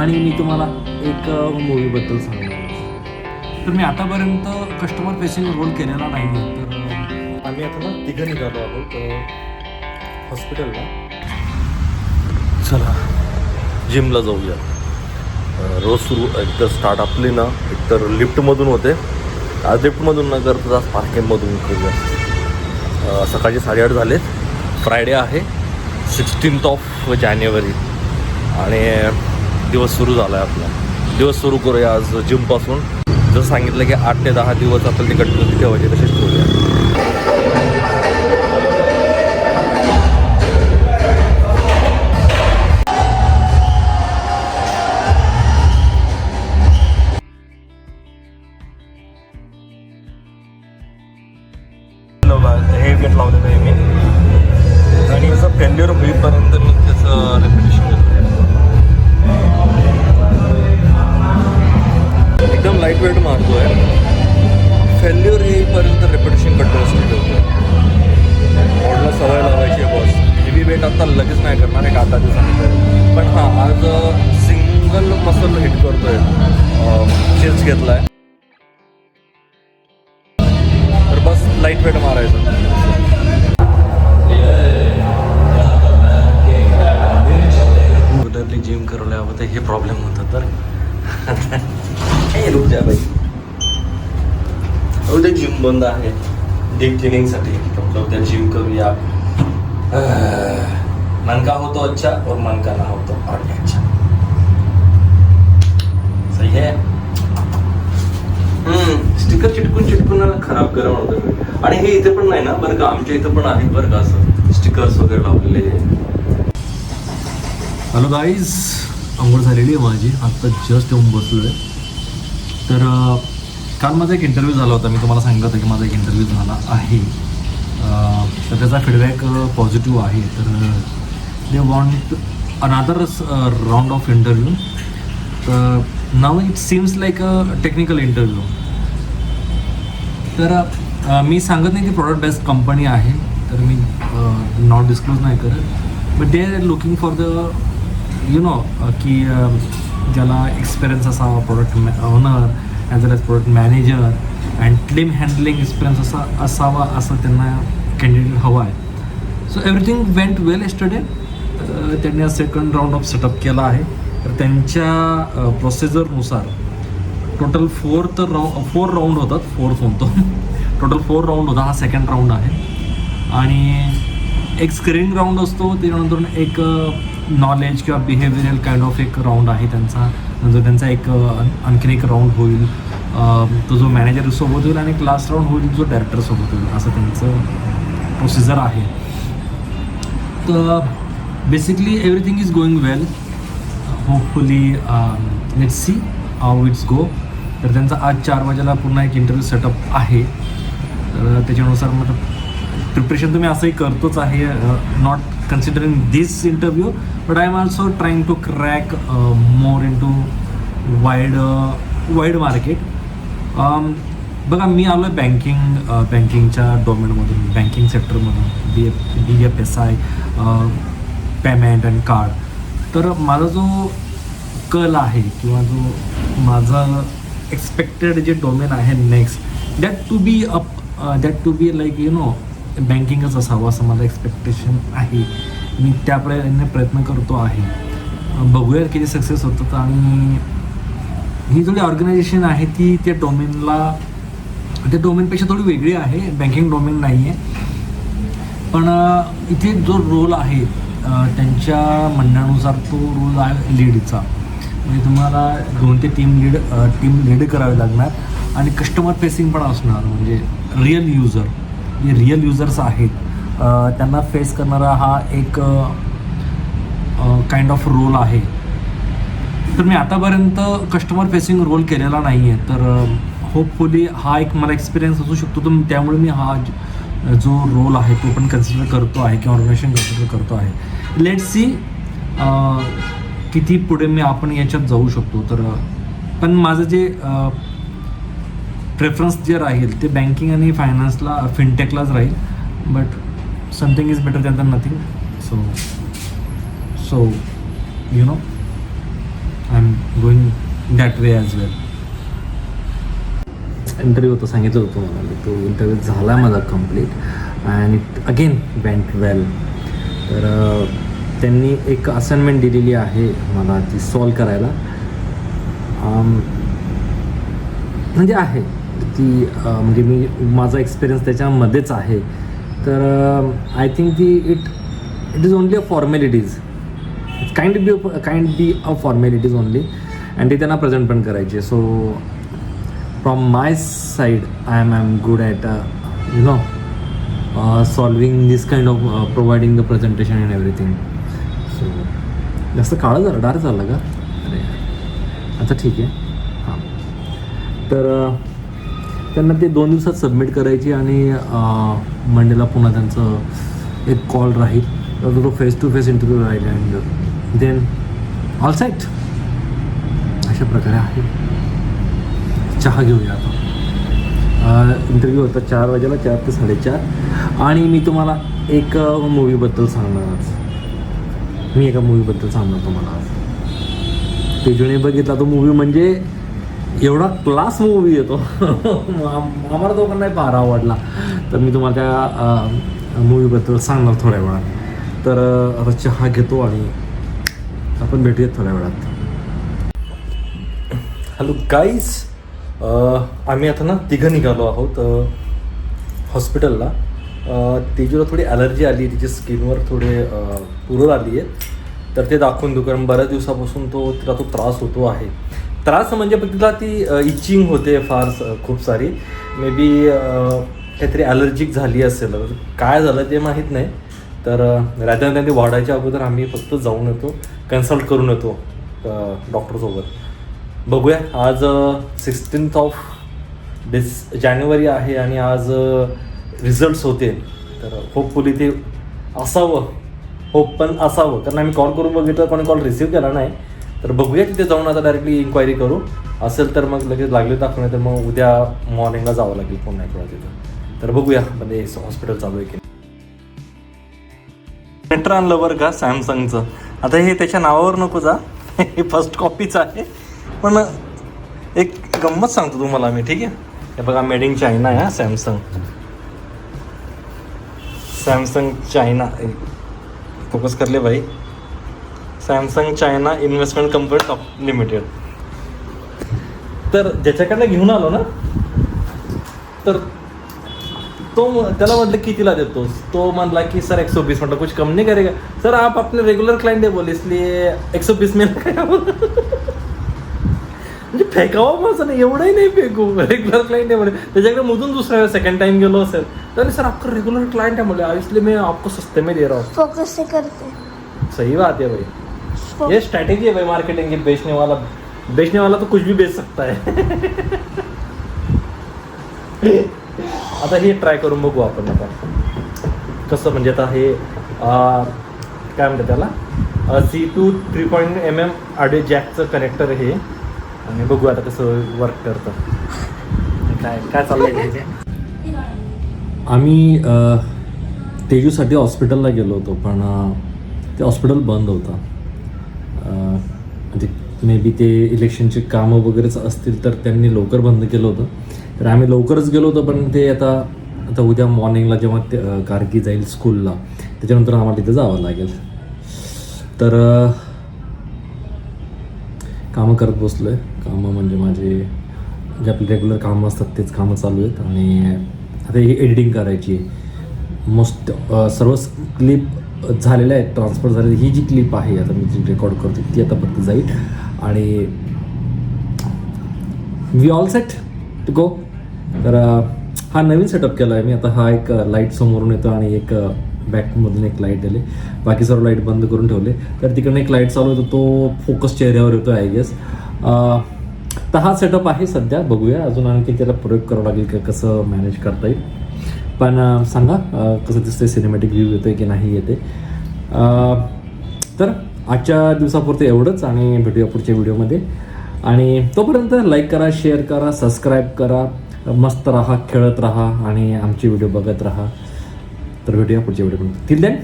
आणि मी तुम्हाला एक मूवीबद्दल सांगणार तर मी आतापर्यंत कस्टमर फेसिंग रोल केलेला नाही आहे तर आम्ही आता ना तिघं निघालो आहोत हॉस्पिटलला चला जिमला जाऊया. रोज सुरू एकतर स्टार्ट आपली ना एकतर लिफ्टमधून होते. आज लिफ्टमधून न करता आज पार्किंगमधून करूया. सकाळचे साडेआठ झालेत. फ्रायडे आहे सिक्स्टीन्थ ऑफ जानेवारी आणि दिवस सुरू झाला आहे आपला. दिवस सुरू करूया आज जिमपासून जसं सांगितलं की आठ ते दहा दिवस आपल्याला ती कंटिन्यू ठेवायची तसेच ठेवूया. हे गेट लावलेलं आहे मी. आणि असं फेल्युअर होईपर्यंत मसल हिट करतोय चेस्ट घेतलाय. तर बस लाइट वेट मारायचं. जिम करवल्यावर हे प्रॉब्लेम होतं तर. रुक जा बाई. उद्या जिम बंद आहे. डीप क्लिनिंगसाठी म्हटलं उद्या जिम करूया. मन का हो तो अच्छा और मन का ना हो तो और भी अच्छा है. स्टिकर चिटकून चिटकून ना खराब करा म्हणतो आणि हे इथे पण नाही ना बरं का आमच्या इथं पण आहेत बरं का असं. स्टिकर्स वगैरे लावलेले. हॅलो गाईज आंघोळ झालेली आहे माझी. आत्ता जस्ट येऊन बसलो आहे तर काल माझा एक इंटरव्ह्यू झाला होता. मी तुम्हाला सांगितलं होतं की माझा एक इंटरव्ह्यू झाला आहे. तर त्याचा फीडबॅक पॉझिटिव्ह आहे. तर they want another round of interview तर now it seems like a technical interview तर मी सांगत नाही की प्रॉडक्ट बेस्ट कंपनी आहे तर मी नॉट डिस्क्लोज नाही करत. But they are looking for the you know की ज्याला एक्सपिरियन्स असावा product owner as well as product manager and claim handling experience असा असावा असं त्यांना कॅन्डिडेट हवा आहे. So everything went well yesterday त्यांनी सेकंड राऊंड ऑफ सेटअप केला आहे. तर त्यांच्या प्रोसिजरनुसार total fourth round four round होतात फोर्थ म्हणतो टोटल फोर राऊंड होता हा सेकंड राऊंड आहे. आणि एक स्क्रीन राऊंड असतो त्याच्यानंतर एक नॉलेज किंवा बिहेवियरल काइंड ऑफ एक राऊंड आहे त्यांचा. नंतर त्यांचा एक आणखीन एक राऊंड होईल. तो जो मॅनेजर सोबत होईल आणि एक लास्ट राऊंड होईल जो डायरेक्टर सोबत होईल असं त्यांचं प्रोसिजर आहे. तर basically everything is going well hopefully let see how it's go तर त्यांचा आज चार वाजेला पुन्हा एक इंटरव्ह्यू सेटअप आहे. तर त्याच्यानुसार मग प्रिपरेशन तुम्ही असंही करतोच आहे not considering this interview but I am also trying to crack more into wide wide market बघा मी आलो आहे बँकिंग बँकिंगच्या डोमेनमधून banking सेक्टरमधून B F B F S I payment and card तर माझा जो कल आहे किंवा जो माझा एक्सपेक्टेड जे डोमेन आहे next that to be up that to be like you know बँकिंगच असावं असं माझं एक्सपेक्टेशन आहे. मी त्या प्रयत्न करतो आहे. बघूया किती सक्सेस होतं आणि ही थोडी ऑर्गनायझेशन आहे ती त्या डोमेनला त्या डोमेनपेक्षा थोडी वेगळी आहे. बँकिंग डोमेन नाही आहे पण इथे जो रोल आहे त्यांच्या म्हणण्यानुसार तो रोल आहे लीडचा. म्हणजे तुम्हाला दोन ते तीन लीड टीम लीड करावे लागणार आणि कस्टमर फेसिंग पण असणार म्हणजे रिअल युजर जे रिअल युजर्स आहेत त्यांना फेस करणारा हा एक काइंड ऑफ रोल आहे. तर मी आतापर्यंत कस्टमर फेसिंग रोल केलेला नाही आहे तर होपफुली हा एक मला एक्सपिरियन्स असू शकतो. तर त्यामुळे मी हा जो रोल आहे तो पण कन्सिडर करतो आहे किंवा ऑर्गनायझेशन कन्सिडर करतो आहे. लेट सी किती पुढे मी आपण याच्यात जाऊ शकतो. तर पण माझं जे प्रेफरन्स जे राहील ते बँकिंग आणि फायनान्सला फिनटेकलाच राहील but something is better than than nothing so so you know I am going that way as well interview होता सांगितलं होतं मला. म्हणजे तो इंटरव्ह्यू झाला माझा complete and it again went well तर त्यांनी एक असाइनमेंट दिलेली आहे मला ती सॉल्व करायला. म्हणजे आहे. ती म्हणजे मी माझा एक्सपिरियन्स त्याच्यामध्येच आहे. तर आय थिंक ती it it is only a formalities kind be kind be a formalities only and ते त्यांना प्रेझेंट पण करायचे. So from my side I am I am good at you know solving this kind of providing the presentation and everything so जास्त काळं झालं dark झालं का? अरे आता ठीक आहे. हां. तर त्यांना ते दोन दिवसात सबमिट करायची आणि मंडेला पुन्हा त्यांचं एक कॉल राहील. तर तो फेस टू फेस इंटरव्ह्यू राहील अँड देन ऑल सेट अशा प्रकारे आहे. चहा घेऊया आता. इंटरव्ह्यू होता चार वाजेला चार ते साडेचार. आणि मी तुम्हाला एक मूवीबद्दल सांगणार आज. मी एका मूवीबद्दल सांगणार तुम्हाला आज. तेजूने बघितला तो मूवी म्हणजे एवढा क्लास मूवी येतो आम्हाला दोघांनाही फार आवडला. तर मी तुम्हाला त्या मूवीबद्दल सांगणार थोड्या वेळात. तर आता चहा घेतो आणि आपण भेटूयात थोड्या वेळात. हॅलो गाईस आम्ही आता ना तिघं निघालो आहोत हॉस्पिटलला. तेजूला थोडी ॲलर्जी आली तिच्या स्किनवर थोडे पुरळ आली आहे तर ते दाखवून देऊ कारण बऱ्याच दिवसापासून तो तिला तो त्रास होतो आहे. त्रास म्हणजे पण तिला ती इचिंग होते फार स- खूप सारी. मे बी काहीतरी ॲलर्जिक झाली असेल. काय झालं ते माहीत नाही. तर राजा त्यांनी वाढायच्या अगोदर आम्ही फक्त जाऊन येतो कन्सल्ट करून येतो डॉक्टरसोबत बघूया. आज सिक्स्टीन्थ ऑफ डिस जानेवारी आहे आणि आज रिझल्ट्स होते तर होपफुली ते असावं. होप पण असावं. कारण आम्ही कॉल करून बघितलं कोणी कॉल रिसिव्ह केला नाही. तर बघूया तिथे जाऊन आता डायरेक्टली इन्क्वायरी करू. असेल तर मग लगेच लागले दाखवणे तर मग उद्या मॉर्निंगला जावं लागेल पुन्हा एकदा तिथं. तर बघूया म्हणजे हॉस्पिटल चालू आहे की मेट्रो आणलं बरं का सॅमसंगचं आता हे त्याच्या नावावर नको जा. हे फर्स्ट कॉपीच आहे. पण एक गंमत सांगतो तुम्हाला मी ठीक आहे? हे बघा मेड इन चायना आहे सॅमसंग सॅमसंग चायना फोकस करले भाई. Samsung China investment company top limited तर ज्याच्याकडनं घेऊन आलो ना तर तो त्याला म्हटलं कितीला देतोस तो म्हणला की सर एक सौ बीस म्हटलं कुछ कम नाही करेगा. सर आप अपने रेगुलर क्लाइंट है बोले इसलिए एक सौ बीस में म्हणजे फेकावं माझं नाही एवढंही नाही फेकू. रेगुलर क्लाइंट आहे म्हणे. त्याच्याकडे मधून दुसऱ्या सेकंड टाइम गेलो असेल तर सर आपका रेगुलर क्लाइंट है बोले इसलिए मैं आपको सस्ते में दे रहा हूँ. फोकस से करते. सही बात है भाई. ये स्ट्रैटेजी है भाई मार्केटिंग की. बेचने वाला बेचने वाला तो कुछ भी बेच सकता है. आता हे ट्राय करून बघू आपण आता. कसं म्हणजे आता हे काय म्हणतात त्याला? C two three point M M audio जॅकचं connector हे. आणि बघू आता कसं वर्क करतं. काय काय चाललंय आम्ही तेजूसाठी हॉस्पिटलला गेलो होतो पण ते हॉस्पिटल बंद होतं. म्हणजे मे बी ते इलेक्शनचे कामं वगैरेच असतील तर त्यांनी लवकर बंद केलं होतं. तर आम्ही लवकरच गेलो होतो पण ते आता आता उद्या मॉर्निंगला जेव्हा ते कारकी जाईल स्कूलला त्याच्यानंतर आम्हाला तिथे जावं लागेल. तर कामं करत बसलो आहे कामं म्हणजे माझे जे आपले रेग्युलर कामं असतात तेच कामं चालू आहेत. आणि आता ही एडिटिंग करायची आहे. मस्त सर्व क्लिप झालेल्या आहेत ट्रान्सफर झालेली ही जी क्लिप आहे आता मी जी रेकॉर्ड करतो ती आता फक्त जाईल. आणि we all set to go तर हा नवीन सेटअप केला आहे मी. आता हा एक लाइट समोरून येतो आणि एक बॅकमधून एक लाइट आले. बाकी सर्व लाइट बंद करून ठेवले. तर तिकडनं एक लाइट चालू होतो तो फोकस चेहऱ्यावर येतो आय गेस तर हा सेटअप आहे सध्या. बघूया अजून आणखी त्याला प्रयोग करावा लागेल का कसं मॅनेज करता येईल. पण सांगा कसं दिसतंय सिनेमॅटिक व्ह्यू येतोय की नाही येते. तर आजच्या दिवसापुरतं एवढंच आणि भेटूया पुढच्या व्हिडिओमध्ये. आणि तोपर्यंत लाईक करा शेअर करा सबस्क्राईब करा. मस्त राहा खेळत राहा आणि आमचे व्हिडिओ बघत राहा. तर भेटूया पुढच्या व्हिडिओमध्ये. Till then